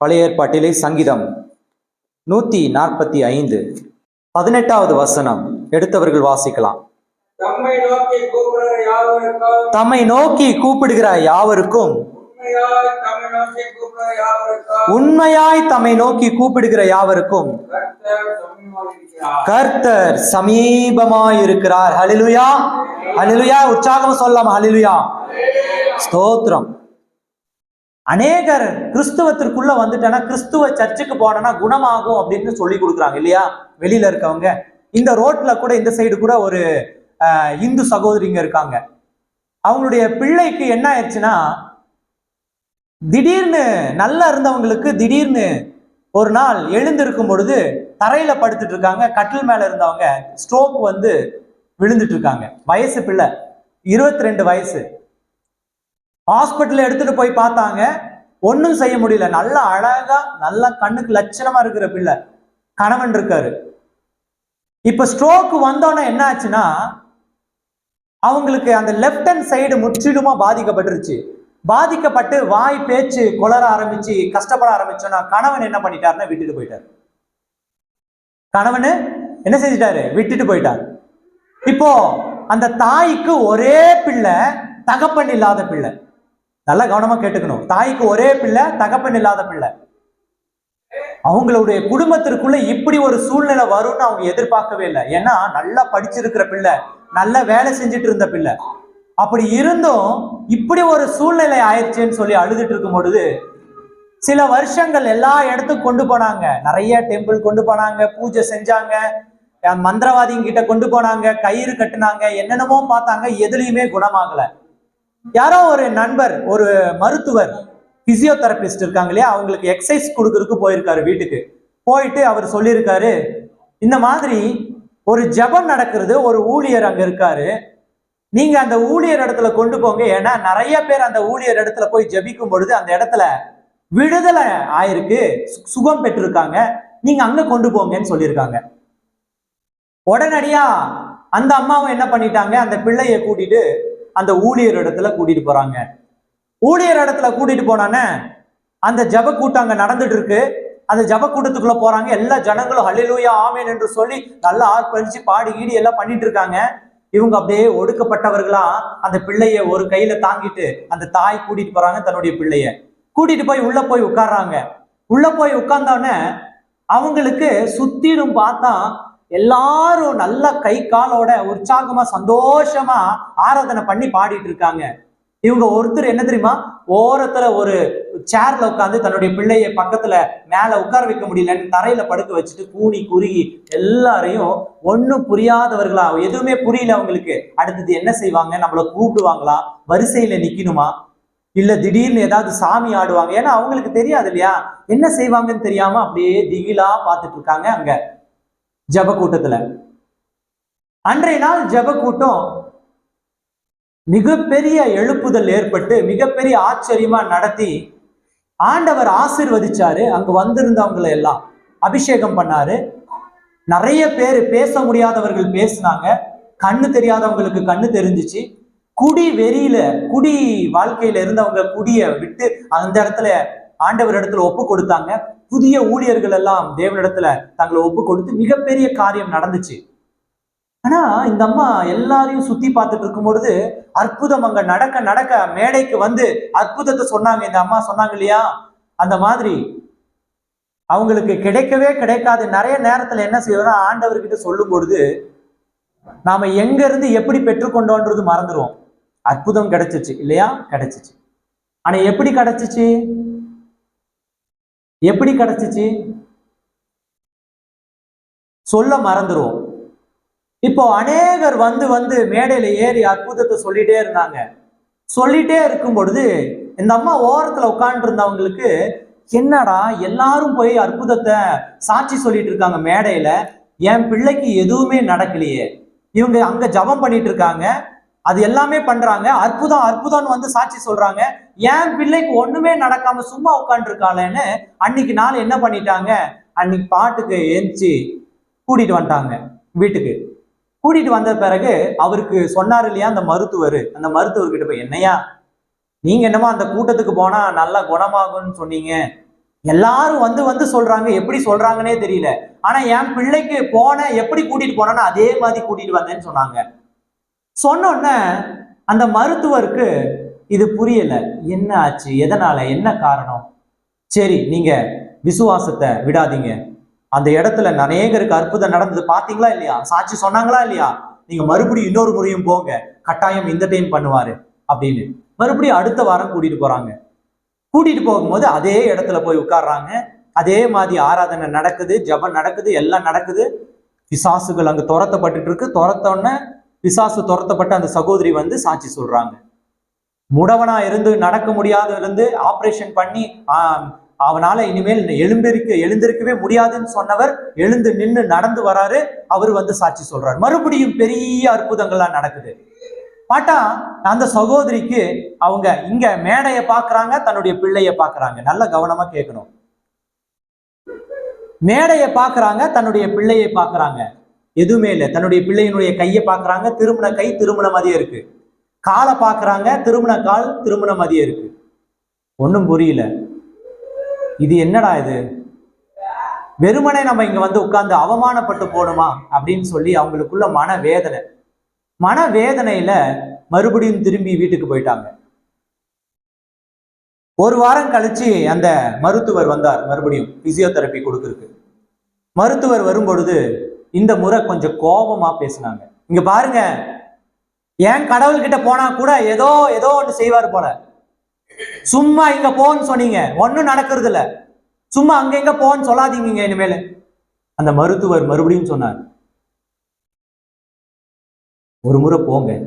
பழைய ஏற்பாட்டிலே சங்கீதம் நூத்தி நாற்பத்தி ஐந்து பதினெட்டாவது வசனம். எடுத்தவர்கள் வாசிக்கலாம். தம்மை நோக்கி கூப்பிடுகிற யாவருக்கும் உண்மையாய் தம்மை நோக்கி கூப்பிடுகிற யாவருக்கும் கர்த்தர் கர்த்தர் சமீபமாக இருக்கிறார் சமீபமாய் இருக்கிறார் ஹலிலுயா ஹலிலுயா உற்சாகம் சொல்லாம. ஹலிலுயா ஸ்தோத்திரம். அநேகர் கிறிஸ்துவத்திற்குள்ள வந்துட்டேன்னா கிறிஸ்துவ சர்ச்சுக்கு போனேன்னா குணமாகும் அப்படின்னு சொல்லி கொடுக்குறாங்க இல்லையா? வெளியில இருக்கவங்க. இந்த ரோட்ல கூட இந்த சைடு கூட ஒரு இந்து சகோதரிங்க இருக்காங்க. அவங்களுடைய பிள்ளைக்கு என்ன ஆயிடுச்சுன்னா திடீர்னு நல்லா இருந்தவங்களுக்கு திடீர்னு ஒரு நாள் எழுந்திருக்கும் பொழுது தரையில படுத்துட்டு இருக்காங்க. கட்டில் மேல இருந்தவங்க ஸ்ட்ரோக் வந்து விழுந்துட்டு இருக்காங்க. வயசு பிள்ளை இருபத்தி ரெண்டு வயசு. ஹாஸ்பிட்டலில் எடுத்துகிட்டு போய் பார்த்தாங்க. ஒன்றும் செய்ய முடியல. நல்ல அழகாக நல்ல கண்ணுக்கு லட்சணமாக இருக்கிற பிள்ளை. கணவன் இருக்காரு. இப்போ ஸ்ட்ரோக் வந்தோன்னே என்ன ஆச்சுன்னா அவங்களுக்கு அந்த லெஃப்ட் ஹேண்ட் சைடு முற்றிலுமா பாதிக்கப்பட்டுருச்சு. பாதிக்கப்பட்டு வாய் பேச்சு குளர ஆரம்பிச்சு கஷ்டப்பட ஆரம்பிச்சோன்னா கணவன் என்ன பண்ணிட்டாருன்னா விட்டுட்டு போயிட்டார். கணவன் என்ன செஞ்சிட்டாரு? விட்டுட்டு போயிட்டார். இப்போ அந்த தாய்க்கு ஒரே பிள்ளை தகப்பன் இல்லாத பிள்ளை. நல்லா கவனமா கேட்டுக்கணும். தாய்க்கு ஒரே பிள்ளை தகப்பன் இல்லாத பிள்ளை. அவங்களுடைய குடும்பத்திற்குள்ள இப்படி ஒரு சூழ்நிலை வரும்னு அவங்க எதிர்பார்க்கவே இல்லை. ஏன்னா நல்லா படிச்சிருக்கிற பிள்ளை நல்ல வேலை செஞ்சுட்டு இருந்த பிள்ளை. அப்படி இருந்தும் இப்படி ஒரு சூழ்நிலை ஆயிடுச்சேன்னு சொல்லி அழுதுட்டு இருக்கும் பொழுது சில வருஷங்கள் எல்லா இடத்துக்கும் கொண்டு போனாங்க. நிறைய டெம்பிள் கொண்டு போனாங்க பூஜை செஞ்சாங்க மந்திரவாதிங்க கிட்ட கொண்டு போனாங்க கயிறு கட்டினாங்க என்னென்னமோ பார்த்தாங்க எதுலையுமே குணமாகலை. யாரோ ஒரு நண்பர் ஒரு மருத்துவர் பிசியோதெரபிஸ்ட் இருக்காங்க இல்லையா? அவங்களுக்கு எக்ஸசைஸ் கொடுக்கறதுக்கு போயிருக்காரு வீட்டுக்கு. போயிட்டு அவர் சொல்லியிருக்காரு இந்த மாதிரி ஒரு ஜெபம் நடக்கிறது ஒரு ஊழியர் அங்க இருக்காரு. நீங்க அந்த ஊழியர் இடத்துல கொண்டு போங்க. ஏன்னா நிறைய பேர் அந்த ஊழியர் இடத்துல போய் ஜெபிக்கும் பொழுது அந்த இடத்துல விடுதலை ஆயிருக்கு. சுகம் பெற்றிருக்காங்க. நீங்க அங்க கொண்டு போங்கன்னு சொல்லியிருக்காங்க. உடனடியா அந்த அம்மாவும் என்ன பண்ணிட்டாங்க? அந்த பிள்ளைய கூட்டிட்டு அந்த ஊழியர் இடத்துல கூட்டிட்டு போறாங்க. ஊழியர் இடத்துல கூட்டிட்டு போனானே அந்த ஜப கூட்டம் அங்க நடந்துட்டு இருக்கு. அந்த ஜப கூட்டத்துக்குள்ள போறாங்க. எல்லா ஜனங்களும் ஹல்லேலூயா ஆமேன் என்று சொல்லி நல்லா ஆர்ப்பரிச்சு பாடி ஈடி எல்லாம் பண்ணிட்டு இருக்காங்க. இவங்க அப்படியே ஒடுக்கப்பட்டவர்களா அந்த பிள்ளைய ஒரு கையில தாங்கிட்டு அந்த தாய் கூட்டிட்டு போறாங்க தன்னுடைய பிள்ளைய. கூட்டிட்டு போய் உள்ள போய் உட்கார்றாங்க. உள்ள போய் உட்கார்ந்தோடனே அவங்களுக்கு சுத்திலும் பார்த்தா எல்லாரும் நல்ல கை காலோட உற்சாகமா சந்தோஷமா ஆராதனை பண்ணி பாடிட்டு இருக்காங்க. இவங்க ஒருத்தர் என்ன தெரியுமா? ஓரத்துல ஒரு சேர்ல உட்காந்து தன்னுடைய பிள்ளைய பக்கத்துல மேல உட்கார வைக்க முடியலன்னு தரையில படுக்க வச்சுட்டு கூனி குறுகி எல்லாரையும் ஒன்னும் புரியாதவர்களா? எதுவுமே புரியல அவங்களுக்கு. அடுத்தது என்ன செய்வாங்க? நம்மள கூப்பிடுவாங்களா? வரிசையில நிக்கணுமா? இல்ல திடீர்னு ஏதாவது சாமி ஆடுவாங்க? ஏன்னா அவங்களுக்கு தெரியாது இல்லையா? என்ன செய்வாங்கன்னு தெரியாம அப்படியே திகிலா பார்த்துட்டு இருக்காங்க அங்க. ஜப கூட்டத்துல அன்றைய நாள் ஜப கூட்டம் மிகப்பெரிய எழுப்புதல் ஏற்பட்டு மிகப்பெரிய ஆச்சரியமா நடத்தி ஆண்டவர் ஆசிர்வதிச்சாரு. அங்க வந்திருந்தவங்களை எல்லாம் அபிஷேகம் பண்ணாரு. நிறைய பேர் பேச முடியாதவர்கள் பேசினாங்க. கண்ணு தெரியாதவங்களுக்கு கண்ணு தெரிஞ்சுச்சு. குடி வெறியில குடி வாழ்க்கையில இருந்தவங்க குடிய விட்டு அந்த இடத்துல ஆண்டவர் இடத்துல ஒப்பு கொடுத்தாங்க. புதிய ஊழியர்கள் எல்லாம் தேவனிடத்துல தங்களை ஒப்பு கொடுத்து மிகப்பெரிய காரியம் நடந்துச்சு. ஆனா இந்த அம்மா எல்லாரையும் சுத்தி பார்த்துட்டு இருக்கும் பொழுது அற்புதம் அங்க நடக்க நடக்க மேடைக்கு வந்து அற்புதத்தை சொன்னாங்க. இந்த அம்மா சொன்னாங்க இல்லையா? அந்த மாதிரி அவங்களுக்கு கிடைக்கவே கிடைக்காது. நிறைய நேரத்துல என்ன செய்வோம்னா ஆண்டவர்கிட்ட சொல்லும் பொழுது நாம எங்க இருந்து எப்படி பெற்றுக்கொண்டோன்றது மறந்துடுவோம் அற்புதம் கிடைச்சிச்சு இல்லையா? கிடைச்சிச்சு. ஆனா எப்படி கிடைச்சிச்சு? எப்படி கிடைச்சிச்சு? சொல்ல மறந்துடுவோம் இப்போ அநேகர் வந்து வந்து மேடையில ஏறி அற்புதத்தை சொல்லிட்டே இருந்தாங்க. சொல்லிட்டே இருக்கும் பொழுது இந்த அம்மா ஓரத்துல உட்காந்துருந்தவங்களுக்கு என்னடா எல்லாரும் போய் அற்புதத்தை சாட்சி சொல்லிட்டு இருக்காங்க மேடையில? என் பிள்ளைக்கு எதுவுமே நடக்கலையே. இவங்க அங்க ஜெபம் பண்ணிட்டு இருக்காங்க. அது எல்லாமே பண்றாங்க. அற்புதம் அற்புதம்னு வந்து சாட்சி சொல்றாங்க. என் பிள்ளைக்கு ஒண்ணுமே நடக்காம சும்மா உட்காந்துருக்காளேன்னு அன்னைக்கு நாள் என்ன பண்ணிட்டாங்க? அன்னைக்கு பாட்டுக்கு எரிச்சு கூட்டிட்டு வந்துட்டாங்க வீட்டுக்கு. கூட்டிட்டு வந்த பிறகு அவருக்கு சொன்னார் இல்லையா அந்த மருத்துவர். அந்த மருத்துவர்கிட்ட போய் என்னையா நீங்க என்னமோ அந்த கூட்டத்துக்கு போனா நல்லா குணமாகும்னு சொன்னீங்க. எல்லாரும் வந்து வந்து சொல்றாங்க. எப்படி சொல்றாங்கன்னே தெரியல. ஆனா என் பிள்ளைக்கு போன எப்படி கூட்டிட்டு போனேன்னா அதே மாதிரி கூட்டிட்டு வந்தேன்னு சொன்னாங்க. சொன்ன அந்த மருத்துவருக்கு இது புரியல. என்ன ஆச்சு? எதனால? என்ன காரணம்? சரி நீங்க விசுவாசத்தை விடாதீங்க. அந்த இடத்துல அநேகருக்கு அற்புதம் நடந்தது பாத்தீங்களா இல்லையா? சாட்சி சொன்னாங்களா இல்லையா? நீங்க மறுபடியும் இன்னொரு முறையும் போங்க. கட்டாயம் இந்த டைம் பண்ணுவாரு அப்படின்னு. மறுபடியும் அடுத்த வாரம் கூட்டிட்டு போறாங்க. கூட்டிட்டு போகும்போது அதே இடத்துல போய் உட்கார்றாங்க. அதே மாதிரி ஆராதனை நடக்குது ஜபம் நடக்குது எல்லாம் நடக்குது. பிசாசுகள் அங்க துரத்தப்பட்டுட்டு இருக்கு. துரத்த பிசாசு துரத்தப்பட்ட அந்த சகோதரி வந்து சாட்சி சொல்றாங்க. முடவனா இருந்து நடக்க முடியாத இருந்து பண்ணி அவனால இனிமேல் எழுந்திருக்க எழுந்திருக்கவே முடியாதுன்னு சொன்னவர் எழுந்து நின்று நடந்து வராரு. அவர் வந்து சாட்சி சொல்றார். மறுபடியும் பெரிய அற்புதங்கள்லாம் நடக்குது. பாட்டா அந்த சகோதரிக்கு அவங்க இங்க மேடையை பாக்குறாங்க தன்னுடைய பிள்ளைய பாக்குறாங்க. நல்ல கவனமா கேட்கணும். மேடையை பாக்குறாங்க தன்னுடைய பிள்ளையை பாக்குறாங்க. எதுவுமே இல்லை. தன்னுடைய பிள்ளையினுடைய கையை பார்க்குறாங்க திருமண கை திருமண மாதிரியே இருக்கு. காலை பார்க்குறாங்க திருமண கால் திருமண மாதிரியே இருக்கு. ஒன்றும் புரியல. இது என்னடா இது? வெறுமனே நம்ம இங்க வந்து உட்கார்ந்து அவமானப்பட்டு போகணுமா? அப்படின்னு சொல்லி அவங்களுக்குள்ள மன வேதனை மன வேதனையில மறுபடியும் திரும்பி வீட்டுக்கு போயிட்டாங்க. ஒரு வாரம் கழிச்சு அந்த மருத்துவர் வந்தார் மறுபடியும். பிசியோதெரப்பி கொடுக்கறதுக்கு. மருத்துவர் வரும்பொழுது இந்த முறை கொஞ்சம் கோபமா பேசினாங்க. இங்க பாருங்க. ஏன் கடவுள்கிட்ட போனா கூட ஏதோ ஏதோ ஒன்று செய்வார் போல. சும்மா இங்க போன்னு சொன்னீங்க. ஒன்றும் நடக்கிறது இல்ல சும்மா அங்க எங்க போன்னு சொல்லாதீங்க இனிமேல். அந்த மருத்துவர் மறுபடியும் சொன்னார். ஒரு முறை போங்க.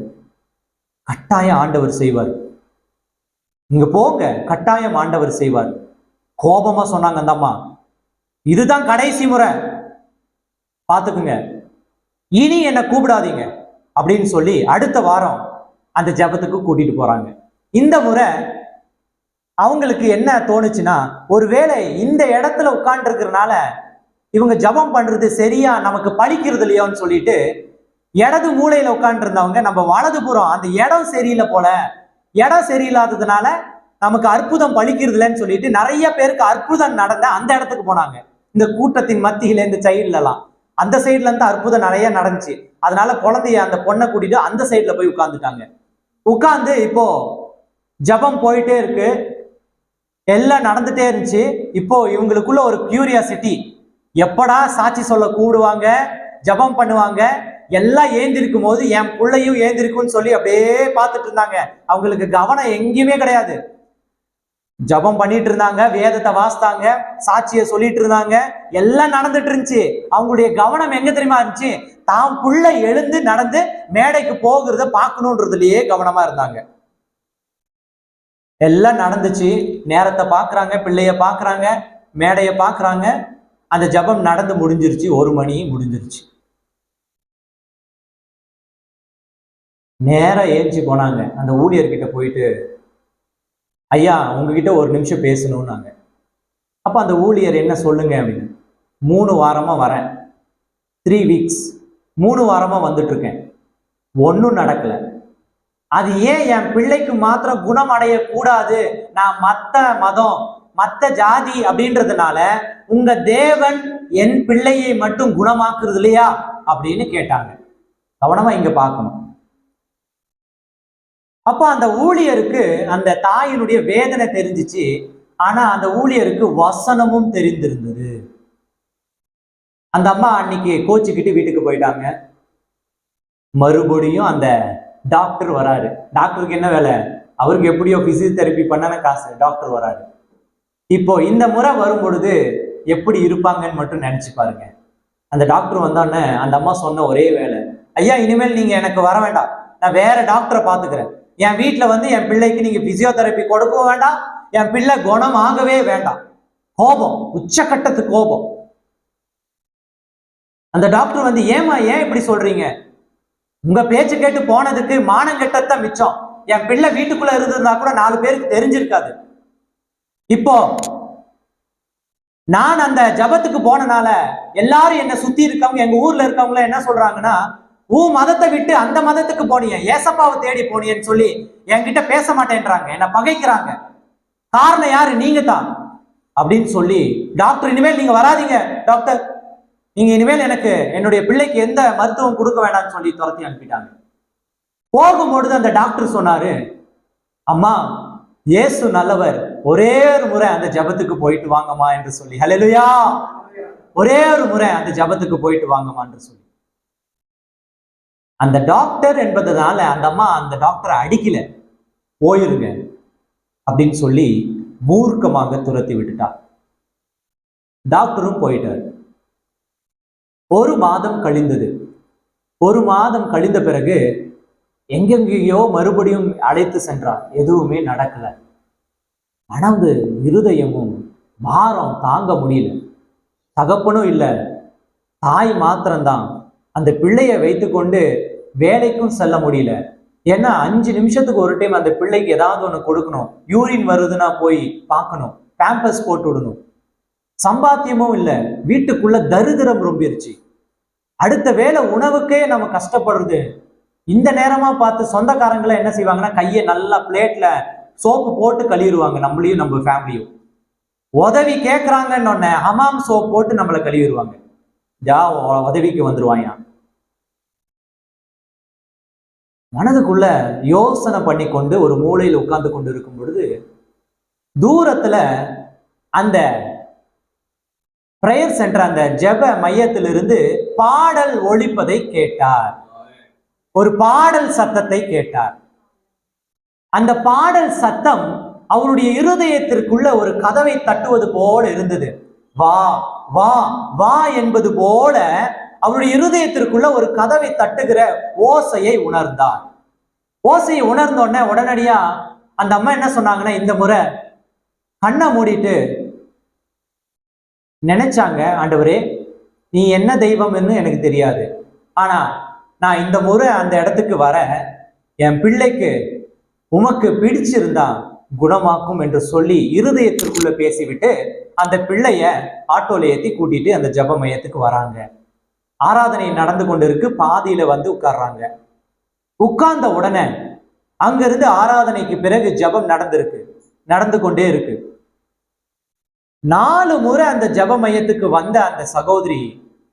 கட்டாயம் ஆண்டவர் செய்வார். இங்க போங்க. கட்டாயம் ஆண்டவர் செய்வார். கோபமா சொன்னாங்க அந்த அம்மா. இதுதான் கடைசி முறை. பார்த்துக்குங்க. இனி என்னை கூப்பிடாதீங்க அப்படின்னு சொல்லி அடுத்த வாரம் அந்த ஜெபத்துக்கு கூட்டிட்டு போறாங்க. இந்த முறை அவங்களுக்கு என்ன தோணுச்சுன்னா ஒருவேளை இந்த இடத்துல உட்கார்ந்துருக்கிறதுனால இவங்க ஜெபம் பண்றது சரியா நமக்கு பழிக்கிறது இல்லையோன்னு சொல்லிட்டு இடது மூளையில உட்கார்ந்துருந்தவங்க நம்ம வலதுபுறம் அந்த இடம் சரியில்லை போல இடம் சரியில்லாததுனால நமக்கு அற்புதம் பழிக்கிறது இல்லைன்னு சொல்லிட்டு நிறைய பேருக்கு அற்புதம் நடந்த அந்த இடத்துக்கு போனாங்க. இந்த கூட்டத்தின் மத்தியில இந்த சைட்லலாம். அந்த சைட்ல இருந்து அற்புதம் நிறைய நடந்துச்சு. அதனால குழந்தைய அந்த பொண்ணை கூட்டிட்டு அந்த சைட்ல போய் உட்காந்துட்டாங்க உட்காந்து இப்போ ஜெபம் போயிட்டே இருக்கு. எல்லாம் நடந்துட்டே இருந்துச்சு. இப்போ இவங்களுக்குள்ள ஒரு கியூரியாசிட்டி எப்படா சாட்சி சொல்ல கூடுவாங்க? ஜெபம் பண்ணுவாங்க? எல்லாம் ஏந்திருக்கும் போது என் பிள்ளையும் ஏந்திருக்கும்னு சொல்லி அப்படியே பார்த்துட்டு இருந்தாங்க. அவங்களுக்கு கவனம் எங்கேயுமே கிடையாது. ஜெபம் பண்ணிட்டு இருந்தாங்க வேதத்தை வாசித்தாங்க சாட்சியை சொல்லிட்டு இருந்தாங்க எல்லாம் நடந்துட்டு இருந்துச்சு அவங்களுடைய கவனம் எங்க தெரியுமா இருந்துச்சு? தான் புள்ள எழுந்து நடந்து மேடைக்கு போகிறத பார்க்கணுன்றதுலயே கவனமா இருந்தாங்க. எல்லாம் நடந்துச்சு. நேரத்தை பார்க்குறாங்க பிள்ளைய பார்க்குறாங்க மேடையை பார்க்குறாங்க. அந்த ஜெபம் நடந்து முடிஞ்சிருச்சு. ஒரு மணி முடிஞ்சிருச்சு. நேரம் ஏஞ்சி போனாங்க. அந்த ஊழியர்கிட்ட போயிட்டு ஐயா உங்ககிட்ட ஒரு நிமிஷம் பேசணும்னாங்க. அப்போ அந்த ஊழியர் என்ன சொல்லுங்க அப்படின்னு. மூணு வாரமாக வரேன். த்ரீ வீக்ஸ் மூணு வாரமாக வந்துட்ருக்கேன் ஒன்றும் நடக்கலை. அது ஏன் என் பிள்ளைக்கு மாத்திரம் குணம் அடையக்கூடாது? நான் மற்ற மதம் மற்ற ஜாதி அப்படின்றதுனால உங்க தேவன் என் பிள்ளையை மட்டும் குணமாக்குறது இல்லையா அப்படின்னு கேட்டாங்க. கவனமா இங்க பார்க்கணும். அப்போ அந்த ஊழியருக்கு அந்த தாயினுடைய வேதனை தெரிஞ்சிச்சு. ஆனா அந்த ஊழியருக்கு வசனமும் தெரிந்திருந்தது. அந்த அம்மா அன்னைக்கு கோச்சுக்கிட்டு வீட்டுக்கு போயிட்டாங்க. மறுபடியும் அந்த டாக்டர் வராரு. டாக்டருக்கு என்ன வேலை? அவருக்கு எப்படியோ பிசியோதெரப்பி பண்ணன காசு. டாக்டர் வராரு. இப்போ இந்த முறை வரும் பொழுது எப்படி இருப்பாங்கன்னு மட்டும் நினைச்சு பாருங்க. அந்த டாக்டர் வந்தோடனே அந்த அம்மா சொன்ன ஒரே வேலை. ஐயா இனிமேல் நீங்க எனக்கு வர வேண்டாம். நான் வேற டாக்டரை பாத்துக்கிறேன் என் வீட்டில் வந்து என் பிள்ளைக்கு நீங்கள் பிசியோதெரப்பி கொடுக்கவும் வேண்டாம். என் பிள்ளை குணம் ஆகவே வேண்டாம். கோபம் உச்சக்கட்டத்து கோபம். அந்த டாக்டர் வந்து ஏமா ஏன் இப்படி சொல்றீங்க? உங்க பேச்சு கேட்டு போனதுக்கு மானம் கெட்டத்தான் மிச்சம். என் பிள்ளை வீட்டுக்குள்ள இருந்திருந்தா கூட நாலு பேருக்கு தெரிஞ்சிருக்காது. இப்போ நான் அந்த ஜபத்துக்கு போனனால எல்லாரும் என்னை சுத்தி இருக்கவங்க எங்க ஊர்ல இருக்கவங்களாம் என்ன சொல்றாங்கன்னா உன் மதத்தை விட்டு அந்த மதத்துக்கு போனிய ஏசப்பாவை தேடி போனியன்னு சொல்லி என்கிட்ட பேச மாட்டேன்றாங்க என்ன பகைக்கிறாங்க. காரணம் யாரு? நீங்க தான் அப்படின்னு சொல்லி டாக்டர் இனிமேல் நீங்க வராதீங்க டாக்டர் நீங்க இனிமேல் எனக்கு என்னுடைய பிள்ளைக்கு எந்த மருத்துவம் கொடுக்க வேண்டாம்னு சொல்லி துரத்தி அனுப்பிட்டாங்க. போகும்பொழுது அந்த டாக்டர் சொன்னாரு அம்மா இயேசு நல்லவர். ஒரே ஒரு முறை அந்த ஜெபத்துக்கு போயிட்டு வாங்கம்மா என்று சொல்லி. ஹலெலுயா ஒரே ஒரு முறை அந்த ஜெபத்துக்கு போயிட்டு வாங்கம்மா என்று சொல்லி. அந்த டாக்டர் என்பதனால அந்த அம்மா அந்த டாக்டரை அடிக்கல. போயிருங்க. அப்படின்னு சொல்லி மூர்க்கமாக துரத்தி விட்டுட்டார் டாக்டரும் போயிட்டார். ஒரு மாதம் கழிந்தது. ஒரு மாதம் கழிந்த பிறகு எங்கெங்கேயோ மறுபடியும் அழைத்து சென்றார் எதுவுமே நடக்கல. மனது இருதயமும் பாரம் தாங்க முடியல. தகப்பனும் இல்லை. தாய் மாத்திரம்தான். அந்த பிள்ளையை வைத்துக்கொண்டு வேலைக்கும் செல்ல முடியல. ஏன்னா அஞ்சு நிமிஷத்துக்கு ஒரு டைம் அந்த பிள்ளைக்கு ஏதாவது ஒன்று கொடுக்கணும். யூரின் வருதுன்னா போய் பார்க்கணும். பேம்பஸ் போட்டு விடணும். சம்பாத்தியமும் இல்லை. வீட்டுக்குள்ள தரிதிரம் ரொம்பிருச்சு. அடுத்த வேளை உணவுக்கே நம்ம கஷ்டப்படுறது. இந்த நேரமா பார்த்து சொந்தக்காரங்களை என்ன செய்வாங்கன்னா கையை நல்லா பிளேட்ல சோப்பு போட்டு கழுவிடுவாங்க. நம்மளையும் நம்ம ஃபேமிலியும் உதவி கேட்குறாங்கன்னு ஒன்னே ஹமாம் சோப் போட்டு நம்மளை கழுவிடுவாங்க. ஜா உதவிக்கு வந்துருவாங்க மனதுக்குள்ள யோசனை பண்ணி கொண்டு ஒரு மூலையில் உட்கார்ந்து கொண்டு இருக்கும் பொழுது தூரத்துல அந்த பிரேயர் சென்டர் அந்த ஜெப மையத்திலிருந்து பாடல் ஒழிப்பதை கேட்டார். ஒரு பாடல் சத்தத்தை கேட்டார். அந்த பாடல் சத்தம் அவருடைய இருதயத்திற்குள்ள ஒரு கதவை தட்டுவது போல இருந்தது. வா வா வா என்பது போல அவருடைய இருதயத்திற்குள்ள ஒரு கதவை தட்டுகிற ஓசையை உணர்ந்தார். ஓசையை உணர்ந்தோடனே உடனடியா அந்த அம்மா என்ன சொன்னாங்கன்னா இந்த முறை கண்ணை மூடிட்டு நினைச்சாங்க ஆண்டவரே நீ என்ன தெய்வம்னு எனக்கு தெரியாது. ஆனா நான் இந்த முறை அந்த இடத்துக்கு வர என் பிள்ளைக்கு உமக்கு பிடிச்சிருந்தா குணமாக்கும் என்று சொல்லி இருதயத்திற்குள்ள பேசிவிட்டு அந்த பிள்ளைய ஆட்டோல ஏத்தி கூட்டிட்டு அந்த ஜெப மையத்துக்கு வராங்க. ஆராதனை நடந்து கொண்டிருக்கு பாதியில வந்து உட்கார்றாங்க. உட்கார்ந்த உடனே அங்கிருந்து ஆராதனைக்கு பிறகு ஜெபம் நடந்திருக்கு நடந்து கொண்டே இருக்கு. நாலு முறை அந்த ஜப மையத்துக்கு வந்த அந்த சகோதரி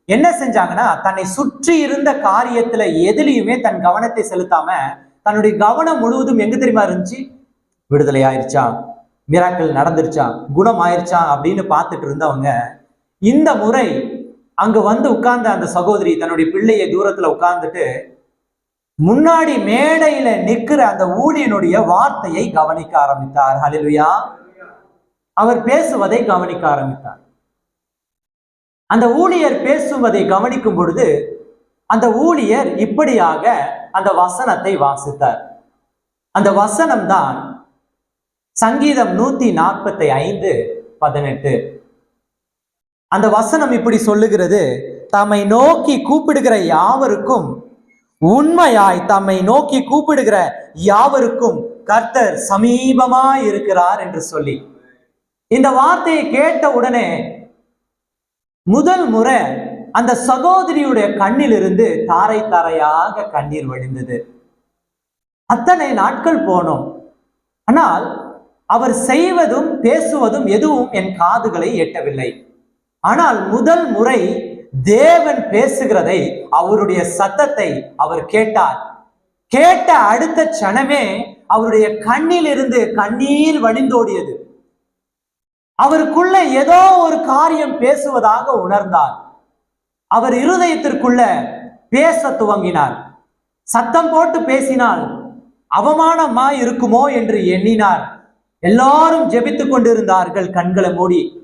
என்ன செஞ்சாங்கன்னா தன்னை சுற்றி இருந்த காரியத்துல எதுலயுமே தன் கவனத்தை செலுத்தாம தன்னுடைய கவனம் முழுவதும் எங்க தெரியுமா இருந்துச்சு? விடுதலை ஆயிருச்சா? மிராக்கள் நடந்துருச்சா? குணம் ஆயிருச்சா? அப்படின்னு பார்த்துட்டு இருந்தவங்க இந்த முறை அங்க வந்து உட்கார்ந்த அந்த சகோதரி தன்னுடைய பிள்ளையை தூரத்துல உட்கார்ந்துட்டு முன்னாடி மேடையில நிக்கிற அந்த ஊழியனுடைய வார்த்தையை கவனிக்க ஆரம்பித்தார். ஹலிலுயா அவர் பேசுவதை கவனிக்க ஆரம்பித்தார். அந்த ஊழியர் பேசுவதை கவனிக்கும் பொழுது அந்த ஊழியர் இப்படியாக அந்த வசனத்தை வாசித்தார். அந்த வசனம் தான் சங்கீதம் நூத்தி நாற்பத்தி ஐந்து பதினெட்டு. அந்த வசனம் இப்படி சொல்லுகிறது தம்மை நோக்கி கூப்பிடுகிற யாவருக்கும் உண்மையாய் தம்மை நோக்கி கூப்பிடுகிற யாவருக்கும் கர்த்தர் சமீபமாய் இருக்கிறார் என்று சொல்லி. இந்த வார்த்தையை கேட்ட உடனே முதல் முறை அந்த சகோதரியுடைய கண்ணிலிருந்து தாரை தாரையாக கண்ணீர் வழிந்தது. அத்தனை நாட்கள் போனோம். ஆனால் அவர் செய்வதும் பேசுவதும் எதுவும் என் காதுகளை எட்டவில்லை. ஆனால் முதல் முறை தேவன் பேசுகிறதை அவருடைய சத்தத்தை அவர் கேட்டார். கேட்ட அடுத்த கணமே அவருடைய கண்ணில் இருந்து கண்ணீர் வழிந்தோடியது. அவருக்குள்ள ஏதோ ஒரு காரியம் பேசுவதாக உணர்ந்தார். அவர் இருதயத்திற்குள்ள பேச துவங்கினார். சத்தம் போட்டு பேசினால் அவமானமா இருக்குமோ என்று எண்ணினார். எல்லாரும் ஜெபித்துக் கொண்டிருந்தார்கள் கண்களை மூடி.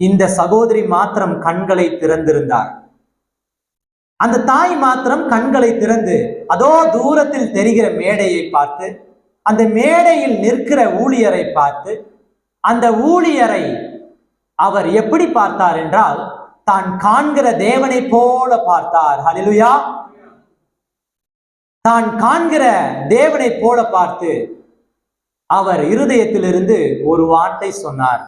இந்த சகோதரி மாத்திரம் கண்களை திறந்திருந்தார். அந்த தாய் மாத்திரம் கண்களை திறந்து அதோ தூரத்தில் தெரிகிற மேடையை பார்த்து அந்த மேடையில் நிற்கிற ஊழியரை பார்த்து அந்த ஊழியரை அவர் எப்படி பார்த்தார் என்றால் தான் காண்கிற தேவனை போல பார்த்தார். ஹலிலுயா தான் காண்கிற தேவனை போல பார்த்து அவர் இருதயத்திலிருந்து ஒரு வார்த்தை சொன்னார்.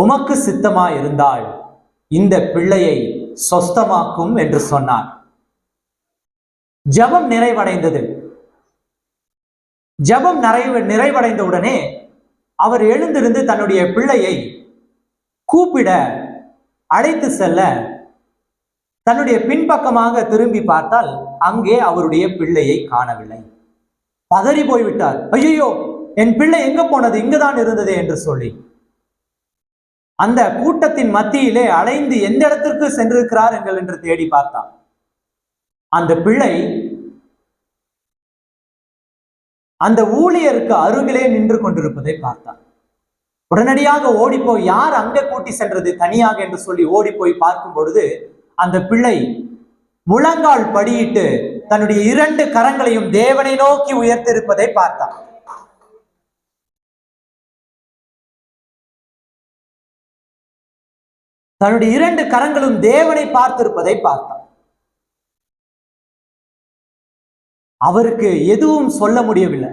உமக்கு சித்தமா இருந்தால் இந்த பிள்ளையை சொஸ்தமாக்கும் என்று சொன்னார். ஜெபம் நிறைவடைந்தது. ஜெபம் நிறைவு நிறைவடைந்த உடனே அவர் எழுந்திருந்து தன்னுடைய பிள்ளையை கூப்பிட அழைத்து செல்ல தன்னுடைய பின்பக்கமாக திரும்பி பார்த்தால் அங்கே அவருடைய பிள்ளையை காணவில்லை. பதறி போய்விட்டார். ஐயோ என் பிள்ளை எங்க போனது? இங்குதான் இருந்தது என்று சொல்லி அந்த கூட்டத்தின் மத்தியிலே அலைந்து எந்த இடத்திற்கு சென்றிருக்கிறார்கள் என்று தேடி பார்த்தான். அந்த பிள்ளை அந்த ஊழியருக்கு அருகிலே நின்று கொண்டிருப்பதை பார்த்தான். உடனடியாக ஓடிப்போய் யார் அங்க கூட்டி சென்றது தனியாக என்று சொல்லி ஓடிப்போய் பார்க்கும் பொழுது அந்த பிள்ளை முழங்கால் படியிட்டு தன்னுடைய இரண்டு கரங்களையும் தேவனை நோக்கி உயர்த்திருப்பதை பார்த்தான். தன்னுடைய இரண்டு கரங்களும் தேவனை பார்த்திருப்பதை பார்த்தான். அவருக்கு எதுவும் சொல்ல முடியவில்லை.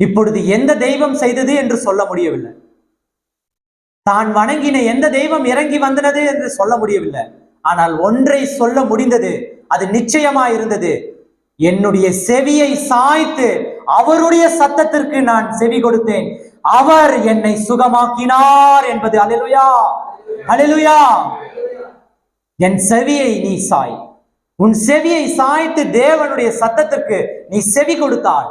இப்பொழுது எந்த தெய்வம் செய்தது என்று சொல்ல முடியவில்லை. தான் வணங்கின எந்த தெய்வம் இறங்கி வந்தனது என்று சொல்ல முடியவில்லை. ஆனால் ஒன்றை சொல்ல முடிந்தது அது நிச்சயமா இருந்தது என்னுடைய செவியை சாய்த்து அவருடைய சத்தத்திற்கு நான் செவி கொடுத்தேன். அவர் என்னை சுகமாக்கினார் என்பது. அலிலுயா அலிலுயா என் செவியை நீ சாய். உன் செவியை சாய்த்து தேவனுடைய சத்தத்திற்கு நீ செவி கொடுத்தால்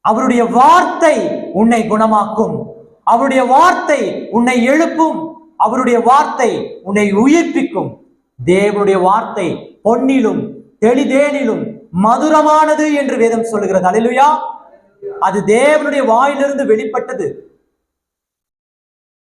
அவருடைய வார்த்தை உன்னை குணமாக்கும். அவருடைய வார்த்தை உன்னை எழுப்பும். அவருடைய வார்த்தை உன்னை உயிர்ப்பிக்கும். தேவனுடைய வார்த்தை பொன்னிலும் தெளிதேனிலும் மதுரமானது என்று வேதம் சொல்லுகிறது. அல்லேலூயா அது தேவனுடைய வாயிலிருந்து வெளிப்பட்டது.